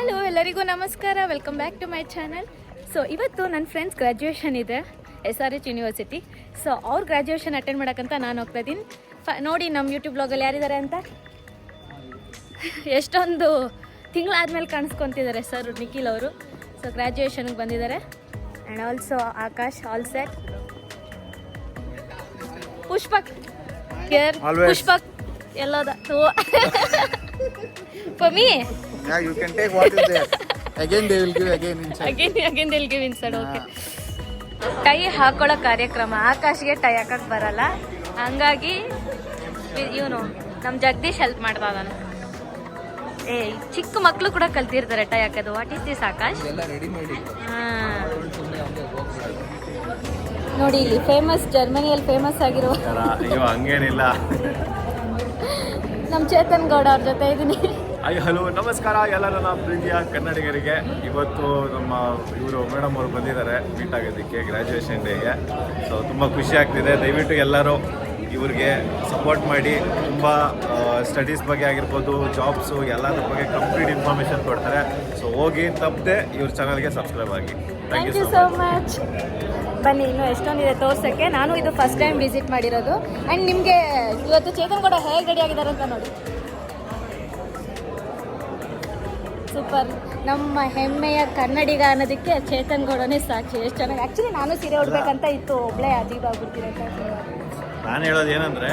Hello ಎಲ್ಲರಿಗೂ ನಮಸ್ಕಾರ. Welcome back to my channel so ಇವತ್ತು ನನ್ನ ಫ್ರೆಂಡ್ಸ್ ಗ್ರ್ಯಾಜುಯೇಷನ್ ಇದೆ S R H university so ಅವ್ರ ಗ್ರ್ಯಾಜುಯೇಷನ್ ಅಟೆಂಡ್ ಮಾಡೋಕ್ಕಂತ ನಾನು ಹೋಗ್ತಾ ಇದ್ದೀನಿ. ಫ ನೋಡಿ ನಮ್ಮ ಯೂಟ್ಯೂಬ್ ಬ್ಲಾಗಲ್ಲಿ ಯಾರಿದ್ದಾರೆ ಅಂತ. ಎಷ್ಟೊಂದು ತಿಂಗಳಾದ್ಮೇಲೆ ಕಾಣಿಸ್ಕೊತಿದ್ದಾರೆ ಸರ್ ನಿಖಿಲ್ ಅವರು. ಸೊ ಗ್ರ್ಯಾಜುಯೇಷನ್ಗೆ ಬಂದಿದ್ದಾರೆ and also Akash all set Pushpak. Care. Pushpak. ಎಲ್ಲೋದ. For me Yeah, you can take what is there. Again, they will give again inside. Again again inside okay tie ಹಾಕೊಳ್ಳೋ ಕಾರ್ಯಕ್ರಮ ಆಕಾಶ್ಗೆ tie ಹಾಕಕ್ ಬರಲ್ಲ. ಹಂಗಾಗಿ ಇವನು ನಮ್ಮ Jagadish help ಮಾಡ್ತಾ ನಾನು ಏ ಚಿಕ್ಕ ಮಕ್ಕಳು ಕೂಡ ಕಲ್ತಿರ್ತಾರೆ ಟೈ ಹಾಕೋದು. What is this Akash? ಹಾ. ನೋಡಿ ಇಲ್ಲಿ ಫೇಮಸ್ ಜರ್ಮನಿಯಲ್ಲಿ ಫೇಮಸ್ ಆಗಿರೋ ಹಂಗೇನಿಲ್ಲ. ನಮ್ಮ ಚೇತನ್ ಗೌಡ ಅವ್ರ ಜೊತೆ ಇದ್ದೀನಿ ಅಯ್ಯೋ ಹಲೋ, ನಮಸ್ಕಾರ ಎಲ್ಲ ನನ್ನ ಪ್ರೀತಿಯ ಕನ್ನಡಿಗರಿಗೆ. ಇವತ್ತು ನಮ್ಮ ಇವರು ಮೇಡಮ್ ಅವರು ಬಂದಿದ್ದಾರೆ ಮೀಟ್ ಆಗೋದಕ್ಕೆ ಗ್ರ್ಯಾಜುಯೇಷನ್ ಡೇಗೆ ಸೊ ತುಂಬ ಖುಷಿ ಆಗ್ತಿದೆ. ದಯವಿಟ್ಟು ಎಲ್ಲರೂ ಇವ್ರಿಗೆ ಸಪೋರ್ಟ್ ಮಾಡಿ. ತುಂಬ ಸ್ಟಡೀಸ್ ಬಗ್ಗೆ ಆಗಿರ್ಬೋದು ಜಾಬ್ಸು ಎಲ್ಲದ್ರ ಬಗ್ಗೆ ಕಂಪ್ಲೀಟ್ ಇನ್ಫಾರ್ಮೇಷನ್ ಕೊಡ್ತಾರೆ. ಸೊ ಹೋಗಿ ತಪ್ಪದೆ ಇವ್ರ ಚಾನಲ್ಗೆ ಸಬ್ಸ್ಕ್ರೈಬ್ ಆಗಿ. ಥ್ಯಾಂಕ್ ಯು ಸೊ ಮಚ್ ಬನ್ನಿ ಇನ್ನೂ ಎಷ್ಟೊಂದಿದೆ ತೋರ್ಸೋಕ್ಕೆ. ನಾನು ಇದು ಫಸ್ಟ್ ಟೈಮ್ ವಿಸಿಟ್ ಮಾಡಿರೋದು. ಆ್ಯಂಡ್ ನಿಮಗೆ ಇವತ್ತು ಚೇತನ್ ಕೂಡ ಹೇಗೆ ರೆಡಿ ಆಗಿದ್ದಾರೆ ಅಂತ ನೋಡಿ. ಸೂಪರ್ ನಮ್ಮ ಹೆಮ್ಮೆಯ ಕನ್ನಡಿಗ ಅನ್ನೋದಕ್ಕೆ ಚೇತನ್ ಗೌಡನೇ ಸಾಕ್ಷಿ. ಎಷ್ಟು ಚೆನ್ನಾಗಿ ಆ್ಯಕ್ಚುಲಿ ನಾನು ಸೀರೆ ಉಡ್ಬೇಕಂತ ಇತ್ತು. ಒಬ್ಳೆ ಅಜೀಬ್ ಆಗ್ಬಿಡ್ತೀರಂತ ನಾನು ಹೇಳೋದು ಏನಂದರೆ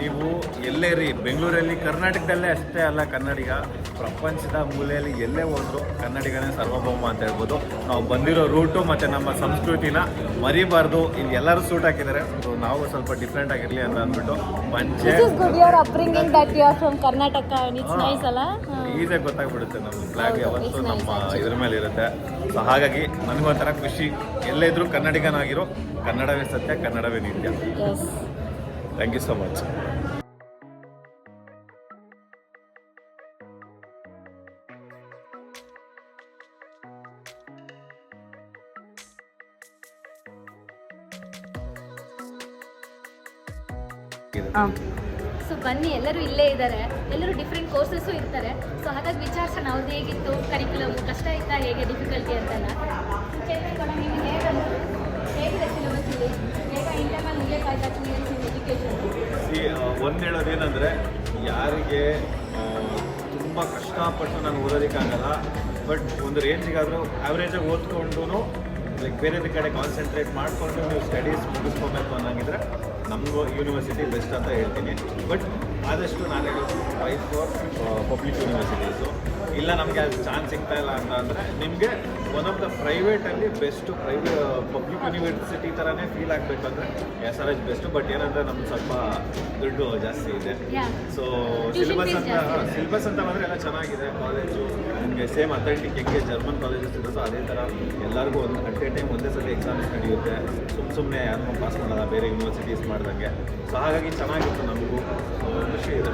ನೀವು ಎಲ್ಲೇ ರೀ ಬೆಂಗಳೂರಲ್ಲಿ ಕರ್ನಾಟಕದಲ್ಲೇ ಅಷ್ಟೇ ಅಲ್ಲ ಕನ್ನಡಿಗ ಪ್ರಪಂಚದ ಮೂಲೆಯಲ್ಲಿ ಎಲ್ಲೇ ಹೋದ್ರು ಕನ್ನಡಿಗನೇ ಸರ್ವಭೌಮ ಅಂತ ಹೇಳ್ಬೋದು. ನಾವು ಬಂದಿರೋ ರೂಟು ಮತ್ತು ನಮ್ಮ ಸಂಸ್ಕೃತಿನ ಮರಿಬಾರ್ದು. ಇಲ್ಲಿ ಎಲ್ಲರೂ ಸೂಟ್ ಹಾಕಿದ್ದಾರೆ. ಸೊ ನಾವು ಸ್ವಲ್ಪ ಡಿಫ್ರೆಂಟ್ ಆಗಿರಲಿ ಅಂತ ಅಂದ್ಬಿಟ್ಟು ಪಂಚೆ. ಈಸಿಯಾಗಿ ಗೊತ್ತಾಗ್ಬಿಡುತ್ತೆ ನಮ್ಮ ಫ್ಲಾಗ್ ಯಾವತ್ತು ನಮ್ಮ. ಇದ್ರ ಮೇಲೆ ಇರುತ್ತೆ. ಸೊ ಹಾಗಾಗಿ ನನಗೊಂಥರ ಖುಷಿ. ಎಲ್ಲೇ ಇದ್ರೂ ಕನ್ನಡಿಗನಾಗಿರೋ. ಕನ್ನಡವೇ ಸತ್ಯ ಕನ್ನಡವೇ ನಿತ್ಯ. Thank you so much so ಬನ್ನಿ ಎಲ್ಲರೂ ಇಲ್ಲೇ ಇದ್ದಾರೆ. ಎಲ್ಲರೂ ಡಿಫ್ರೆಂಟ್ ಕೋರ್ಸಸ್ಸು ಇರ್ತಾರೆ. ಸೊ ಹಾಗಾಗಿ ವಿಚಾರಿಸೋಣ ಅವ್ರದ್ದು ಹೇಗಿತ್ತು ಕರಿಕ್ಯುಲಮ್ ಕಷ್ಟ ಇತ್ತಾ ಹೇಗೆ ಡಿಫಿಕಲ್ಟಿ ಅಂತೆಲ್ಲ? ನೀವು ಹೇಗೆ? ಹೇಗಿದೆ ಸಿಲೆಬಸ್ ಇಲ್ಲಿ ಇಂಟರ್ನಲ್ ಮುಗಿಯೋಕ್ಕಾಯ್ತಾ ಎಜುಕೇಷನ್ ಒಂದು ಹೇಳೋದೇನೆಂದರೆ ಯಾರಿಗೆ ತುಂಬ ಕಷ್ಟಪಟ್ಟು ನಾನು ಓದೋದಕ್ಕಾಗಲ್ಲ ಬಟ್ ಒಂದು ರೇಂಜಿಗಾದರೂ ಆ್ಯಾವ್ರೇಜಾಗಿ ಓದ್ಕೊಂಡು ಲೈಕ್ ಬೇರೆ ಕಡೆ ಕಾನ್ಸಂಟ್ರೇಟ್ ಮಾಡಿಕೊಂಡು ನೀವು ಸ್ಟಡೀಸ್ ಮುಗಿಸ್ಕೋಬೇಕು ಅನ್ನೋಂಗಿದ್ರೆ ನಮಗೂ ಯೂನಿವರ್ಸಿಟಿ ಬೆಸ್ಟ್ ಅಂತ ಹೇಳ್ತೀನಿ. ಬಟ್ ಆದಷ್ಟು ನಾನು ಹೇಳೋದು ಫೈವ್ ಫಾರ್ ಪಬ್ಲಿಕ್ ಯೂನಿವರ್ಸಿಟೀಸು ಇಲ್ಲ ನಮಗೆ ಅದು ಚಾನ್ಸ್ ಸಿಗ್ತಾ ಇಲ್ಲ ಅಂತ ಅಂದರೆ ನಿಮಗೆ ಒನ್ ಆಫ್ ದ ಪ್ರೈವೇಟಲ್ಲಿ ಬೆಸ್ಟು ಪ್ರೈವೇ ಪಬ್ಲಿಕ್ ಯೂನಿವರ್ಸಿಟಿ ಥರನೇ ಫೀಲ್ ಆಗಬೇಕು ಅಂದರೆ S R H best but ಏನಂದರೆ ನಮ್ಗೆ ಸ್ವಲ್ಪ ದುಡ್ಡು ಜಾಸ್ತಿ ಇದೆ. ಸೊ ಸಿಲೆಬಸ್ ಅಂತ ಸಿಲೆಬಸ್ ಅಂತ ಬಂದರೆ ಎಲ್ಲ ಚೆನ್ನಾಗಿದೆ ಕಾಲೇಜು ನಿಮಗೆ ಸೇಮ್ ಅಥೆಂಟಿಕ್ ಹೆಂಗೆ ಜರ್ಮನ್ ಕಾಲೇಜಸ್ ಇರುತ್ತೋ ಅದೇ ಥರ ಎಲ್ಲರಿಗೂ ಒಂದು ಅಟ್ ಎ ಟೈಮ್ ಒಂದೇ ಸಲ ಎಕ್ಸಾಮ್ಸ್ ನಡೆಯುತ್ತೆ. ಸುಮ್ಮ ಸುಮ್ಮನೆ ಯಾರನ್ನೂ ಪಾಸ್ ಮಾಡೋಲ್ಲ ಬೇರೆ ಯೂನಿವರ್ಸಿಟೀಸ್ ಮಾಡ್ದಂಗೆ. ಸೊ ಹಾಗಾಗಿ ಚೆನ್ನಾಗಿತ್ತು ನಮಗೂ. So, ಇದೆ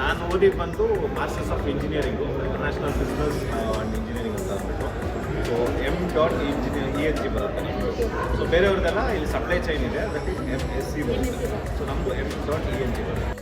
ನಾನು ಓದಿ ಬಂದು masters of engineering international business and engineering ಅಂತ ಅಂದ್ಬಿಟ್ಟು. So M dot engineer E H G ಬರುತ್ತೆ ಸೊ ಬೇರೆಯವ್ರದ್ದೆಲ್ಲ ಇಲ್ಲಿ ಸಪ್ಲೈ ಚೈನ್ ಇದೆ ಅದಕ್ಕೆ ಎಂ ಎಸ್ ಸಿ ಬರುತ್ತೆ. ಸೊ ನಮ್ಮದು M dot E N G ಬರುತ್ತೆ.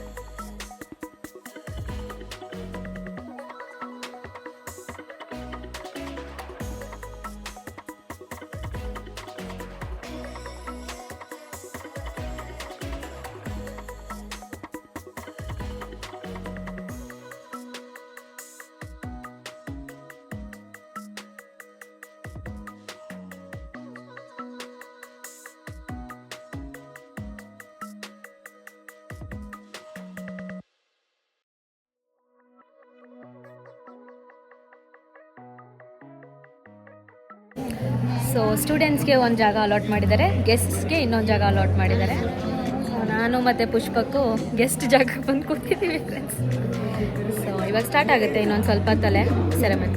ಸೊ ಸ್ಟೂಡೆಂಟ್ಸ್ಗೆ ಒಂದು ಜಾಗ ಅಲಾಟ್ ಮಾಡಿದ್ದಾರೆ ಗೆಸ್ಟ್ಸ್ಗೆ ಇನ್ನೊಂದು ಜಾಗ ಅಲಾಟ್ ಮಾಡಿದ್ದಾರೆ. ಸೊ ನಾನು ಮತ್ತು ಪುಷ್ಪಕ್ಕೂ ಗೆಸ್ಟ್ ಜಾಗಕ್ಕೆ ಬಂದು ಕೂತಿದ್ದೀವಿ ಸೊ ಇವಾಗ ಸ್ಟಾರ್ಟ್ ಆಗುತ್ತೆ, ಇನ್ನೊಂದು ಸ್ವಲ್ಪ ತಲೆ ceremony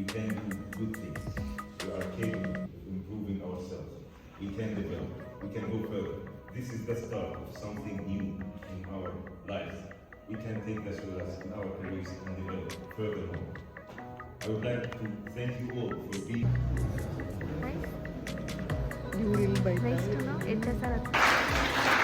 We can do good things. We are capable of improving ourselves. We can develop. We can go further. This is the start of something new in our lives. We can take this with us in our careers and develop furthermore. I would like to thank you all for being. Nice. You will buy. Nice to know.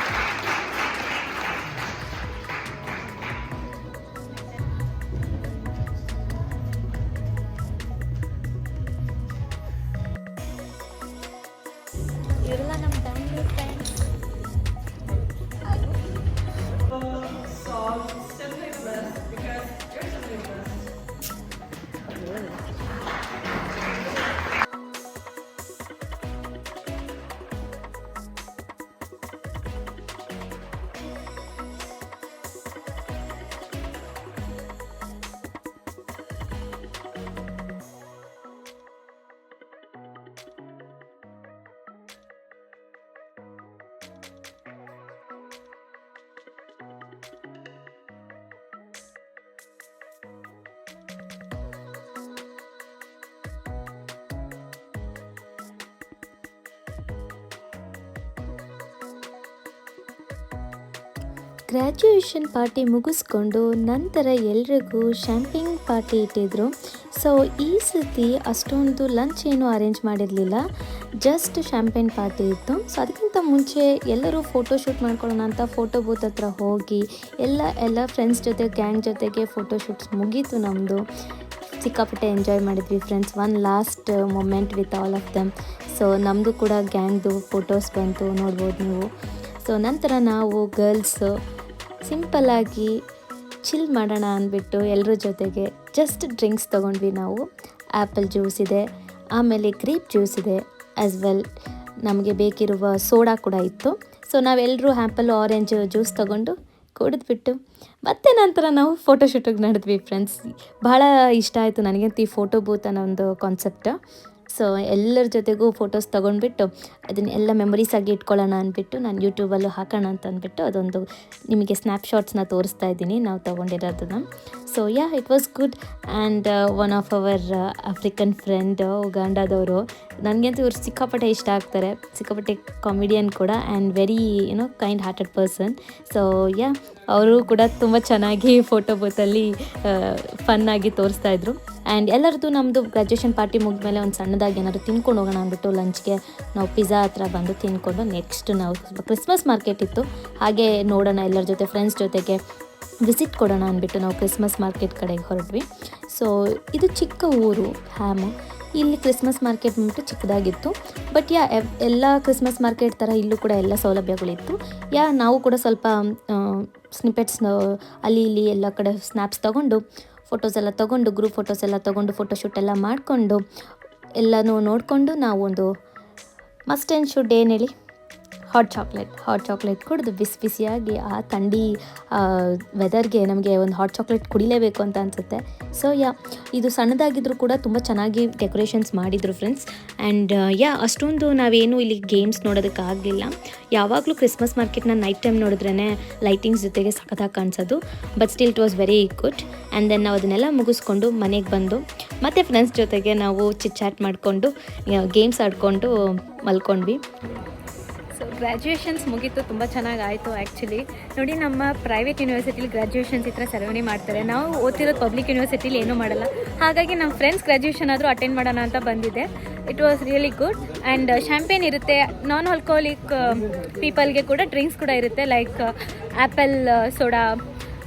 Graduation party ಮುಗಿಸ್ಕೊಂಡು ನಂತರ ಎಲ್ರಿಗೂ ಶ್ಯಾಂಪಿಂಗ್ party ಇಟ್ಟಿದ್ರು. So ಈ ಸತಿ ಅಷ್ಟೊಂದು lunch ಏನು arrange ಮಾಡಿರಲಿಲ್ಲ. Just champagne party ಇತ್ತು. ಸೊ ಅದಕ್ಕಿಂತ ಮುಂಚೆ ಎಲ್ಲರೂ ಫೋಟೋ ಶೂಟ್ ಮಾಡ್ಕೊಳ್ಳೋಣ ಅಂತ ಫೋಟೋ ಬೂತ್ ಹತ್ರ ಹೋಗಿ ಎಲ್ಲ ಎಲ್ಲ ಫ್ರೆಂಡ್ಸ್ ಜೊತೆ ಗ್ಯಾಂಗ್ ಜೊತೆಗೆ ಫೋಟೋ ಶೂಟ್ಸ್ ಮುಗೀತು ನಮ್ಮದು ಸಿಕ್ಕಾಪಟ್ಟೆ ಎಂಜಾಯ್ ಮಾಡಿದ್ವಿ friends one last moment with all of them so ನಮ್ಮದು ಕೂಡ ಗ್ಯಾಂಗ್ದು ಫೋಟೋಸ್ ಬಂತು, ನೋಡ್ಬೋದು ನೀವು. ಸೊ ನಂತರ ನಾವು ಗರ್ಲ್ಸು ಸಿಂಪಲ್ಲಾಗಿ ಚಿಲ್ ಮಾಡೋಣ ಅಂದ್ಬಿಟ್ಟು ಎಲ್ಲರ ಜೊತೆಗೆ ಜಸ್ಟ್ ಡ್ರಿಂಕ್ಸ್ ತೊಗೊಂಡ್ವಿ ನಾವು. ಆ್ಯಪಲ್ ಜ್ಯೂಸ್ ಇದೆ, ಆಮೇಲೆ ಗ್ರೇಪ್ ಜ್ಯೂಸ್ ಇದೆ ಆ್ಯಸ್ ವೆಲ್ ನಮಗೆ ಬೇಕಿರುವ ಸೋಡಾ ಕೂಡ ಇತ್ತು. ಸೊ ನಾವೆಲ್ಲರೂ ಆ್ಯಪಲ್ ಆರೆಂಜ್ ಜ್ಯೂಸ್ ತೊಗೊಂಡು ಕುಡಿದ್ಬಿಟ್ಟು, ಮತ್ತೆ ನಂತರ ನಾವು ಫೋಟೋ ನಡೆದ್ವಿ ಫ್ರೆಂಡ್ಸ್ ಭಾಳ ಇಷ್ಟ ಆಯಿತು ನನಗಂತೂ ಈ ಫೋಟೋ ಬೂತ್ ಅನ್ನೋ ಒಂದು ಕಾನ್ಸೆಪ್ಟ್ ಸೊ, ಎಲ್ಲರ ಜೊತೆಗೂ ಫೋಟೋಸ್ ತೊಗೊಂಡ್ಬಿಟ್ಟು ಅದನ್ನೆಲ್ಲ ಮೆಮೊರೀಸ್ ಆಗಿ ಇಟ್ಕೊಳ್ಳೋಣ ಅಂದ್ಬಿಟ್ಟು ನಾನು ಯೂಟ್ಯೂಬಲ್ಲೂ ಹಾಕೋಣ ಅಂತ ಅಂದ್ಬಿಟ್ಟು ಅದೊಂದು ನಿಮಗೆ ಸ್ನ್ಯಾಪ್ಶಾಟ್ಸ್ನ ತೋರಿಸ್ತಾ ಇದ್ದೀನಿ, ನಾವು ತೊಗೊಂಡಿರೋದನ್ನ. So yeah it was good and one of our African friend ಉಗಾಂಡಾದವರು ನನಗಂತೂ ಇವರು ಸಿಕ್ಕಾಪಟ್ಟೆ ಇಷ್ಟ ಆಗ್ತಾರೆ. ಸಿಕ್ಕಾಪಟ್ಟೆ ಕಾಮಿಡಿಯನ್ ಕೂಡ and very you know kind hearted person so yeah ಅವರು ಕೂಡ ತುಂಬ ಚೆನ್ನಾಗಿ ಫೋಟೋ ಬೂತಲ್ಲಿ ಫನ್ನಾಗಿ ತೋರಿಸ್ತಾ ಇದ್ರು. ಆ್ಯಂಡ್ ಎಲ್ಲರದ್ದು ನಮ್ಮದು ಗ್ರ್ಯಾಜುಯೇಷನ್ ಪಾರ್ಟಿ ಮುಗಿದ ಮೇಲೆ ಒಂದು ಸಣ್ಣದಾಗಿ ಏನಾದರೂ ತಿನ್ಕೊಂಡು ಹೋಗೋಣ ಅಂದ್ಬಿಟ್ಟು ಲಂಚ್ಗೆ ನಾವು ಪಿಜ್ಜಾ ಹತ್ರ ಬಂದು ತಿನ್ಕೊಂಡು ನೆಕ್ಸ್ಟ್ ನಾವು ಕ್ರಿಸ್ಮಸ್ ಮಾರ್ಕೆಟ್ ಇತ್ತು. ಹಾಗೆ ನೋಡೋಣ, ಎಲ್ಲರ ಜೊತೆ ಫ್ರೆಂಡ್ಸ್ ಜೊತೆಗೆ ವಿಸಿಟ್ ಕೊಡೋಣ ಅಂದ್ಬಿಟ್ಟು ನಾವು ಕ್ರಿಸ್ಮಸ್ ಮಾರ್ಕೆಟ್ ಕಡೆಗೆ ಹೊರಟ್ವಿ. ಸೊ ಇದು ಚಿಕ್ಕ ಊರು ಹ್ಯಾಮು ಇಲ್ಲಿ ಕ್ರಿಸ್ಮಸ್ ಮಾರ್ಕೆಟ್ ಬಂದ್ಬಿಟ್ಟು ಚಿಕ್ಕದಾಗಿತ್ತು. ಬಟ್ ಯಾ ಎಲ್ಲ ಕ್ರಿಸ್ಮಸ್ ಮಾರ್ಕೆಟ್ ಥರ ಇಲ್ಲೂ ಕೂಡ ಎಲ್ಲ ಸೌಲಭ್ಯಗಳಿತ್ತು. ಯಾ, ನಾವು ಕೂಡ ಸ್ವಲ್ಪ ಸ್ನಿಪೆಟ್ಸ್ ಅಲ್ಲಿ ಇಲ್ಲಿ ಎಲ್ಲ ಕಡೆ ಸ್ನ್ಯಾಪ್ಸ್ ತೊಗೊಂಡು ಫೋಟೋಸ್ ಎಲ್ಲ ತೊಗೊಂಡು ಗ್ರೂಪ್ ಫೋಟೋಸ್ ಎಲ್ಲ ತೊಗೊಂಡು ಫೋಟೋಶೂಟ್ ಎಲ್ಲ ಮಾಡಿಕೊಂಡು, ಎಲ್ಲನೂ ನೋಡಿಕೊಂಡು ನಾವು ಒಂದು ಮಸ್ಟ್ ಆ್ಯಂಡ್ ಶುಡ್ ಏನು ಹೇಳಿ? ಹಾಟ್ ಚಾಕ್ಲೇಟ್ ಹಾಟ್ ಚಾಕ್ಲೇಟ್ ಕುಡಿದು ಬಿಸಿ ಬಿಸಿಯಾಗಿ ಆ ಥಂಡಿ ವೆದರ್ಗೆ ನಮಗೆ ಒಂದು ಹಾಟ್ ಚಾಕ್ಲೇಟ್ ಕುಡಿಲೇಬೇಕು ಅಂತ ಅನಿಸುತ್ತೆ. ಸೊ ಯಾ ಇದು ಸಣ್ಣದಾಗಿದ್ದರೂ ಕೂಡ ತುಂಬ ಚೆನ್ನಾಗಿ ಡೆಕೋರೇಷನ್ಸ್ ಮಾಡಿದರು ಫ್ರೆಂಡ್ಸ್ ಆ್ಯಂಡ್ ಯಾ ಅಷ್ಟೊಂದು ನಾವೇನು ಇಲ್ಲಿ ಗೇಮ್ಸ್ ನೋಡೋದಕ್ಕೆ ಆಗಲಿಲ್ಲ. ಯಾವಾಗಲೂ ಕ್ರಿಸ್ಮಸ್ ಮಾರ್ಕೆಟ್ನ ನೈಟ್ ಟೈಮ್ ನೋಡಿದ್ರೇ ಲೈಟಿಂಗ್ಸ್ ಜೊತೆಗೆ ಸಖತ್ತಾಗಿ ಕಾಣಿಸೋದು. But still it was very good and then ನಾವು ಅದನ್ನೆಲ್ಲ ಮುಗಿಸ್ಕೊಂಡು ಮನೆಗೆ ಬಂದು, ಮತ್ತು ಫ್ರೆಂಡ್ಸ್ ಜೊತೆಗೆ ನಾವು ಚಿಟ್ ಚಾಟ್ ಮಾಡಿಕೊಂಡು ಗೇಮ್ಸ್ ಆಡಿಕೊಂಡು ಮಲ್ಕೊಂಡ್ವಿ. ಗ್ರ್ಯಾಜುಯೇಷನ್ಸ್ ಮುಗೀತು, ತುಂಬ ಚೆನ್ನಾಗಿ ಆಯಿತು ಆ್ಯಕ್ಚುಲಿ ನೋಡಿ ನಮ್ಮ ಪ್ರೈವೇಟ್ ಯೂನಿವರ್ಸಿಟಿಲಿ ಗ್ರ್ಯಾಜುಯೇಷನ್ಸ್ ಈ ಥರ ಸೆರೆಮನಿ ಮಾಡ್ತಾರೆ. ನಾವು ಓದ್ತಿರೋದು ಪಬ್ಲಿಕ್ ಯೂನಿವರ್ಸಿಟಿಲಿ ಏನೂ ಮಾಡಲ್ಲ. ಹಾಗಾಗಿ ನಮ್ಮ ಫ್ರೆಂಡ್ಸ್ ಗ್ರ್ಯಾಜುಯೇಷನ್ ಆದರೂ ಅಟೆಂಡ್ ಮಾಡೋಣ ಅಂತ ಬಂದಿದೆ. It was really good and champagne ಇರುತ್ತೆ. ನಾನ್ ಆಲ್ಕೋಹಾಲಿಕ್ ಪೀಪಲ್ಗೆ ಕೂಡ ಡ್ರಿಂಕ್ಸ್ ಕೂಡ ಇರುತ್ತೆ. ಲೈಕ್ ಆ್ಯಪಲ್ ಸೋಡಾ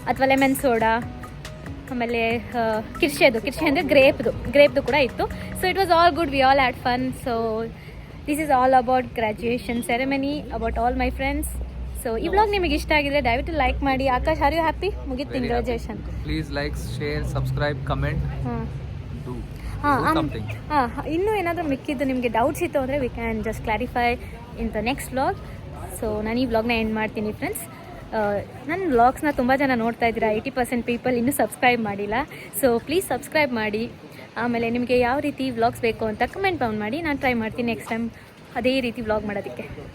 ಅಥವಾ ಲೆಮನ್ ಸೋಡಾ ಆಮೇಲೆ ಕಿರ್ಷೆದು ಕಿರ್ಶೆದು ಕಿರ್ಶೆ ಅಂದರೆ ಗ್ರೇಪ್ದು ಗ್ರೇಪ್ದು ಕೂಡ ಇತ್ತು. So it was all good we all had fun so this is all about graduation ceremony about all my friends so ಈ ಬ್ಲಾಗ್ ನಿಮಗೆ ಇಷ್ಟ ಆಗಿದ್ರೆ ದಯವಿಟ್ಟು ಲೈಕ್ ಮಾಡಿ. ಆಕಾಶ್ ಆರ್ ಯು ಹ್ಯಾಪಿ ಮುಗಿತು graduation please like share, subscribe ಹಾಂ. Something. ಹಾಂ ಇನ್ನೂ ಏನಾದರೂ ಮಿಕ್ಕಿದ್ದು ನಿಮಗೆ ಡೌಟ್ಸ್ ಇತ್ತು ಅಂದರೆ we can just clarify in the next blog so ನಾನು ಈ ವ್ಲಾಗ್ನ ಎಂಡ್ ಮಾಡ್ತೀನಿ ಫ್ರೆಂಡ್ಸ್ ನನ್ನ ಬ್ಲಾಗ್ಸ್ನ ತುಂಬ ಜನ ನೋಡ್ತಾ ಇದ್ದೀರಾ. ಏಯ್ಟಿ ಪರ್ಸೆಂಟ್ ಪೀಪಲ್ ಇನ್ನೂ ಸಬ್ಸ್ಕ್ರೈಬ್ ಮಾಡಿಲ್ಲ. ಸೊ ಪ್ಲೀಸ್ ಸಬ್ಸ್ಕ್ರೈಬ್ ಮಾಡಿ. ಆಮೇಲೆ ನಿಮಗೆ ಯಾವ ರೀತಿ ವ್ಲಾಗ್ಸ್ ಬೇಕು ಅಂತ ಕಮೆಂಟ್ ಡೌನ್ ಮಾಡಿ ನಾನು ಟ್ರೈ ಮಾಡ್ತೀನಿ ನೆಕ್ಸ್ಟ್ ಟೈಮ್ ಅದೇ ರೀತಿ ವ್ಲಾಗ್ ಮಾಡೋದಕ್ಕೆ.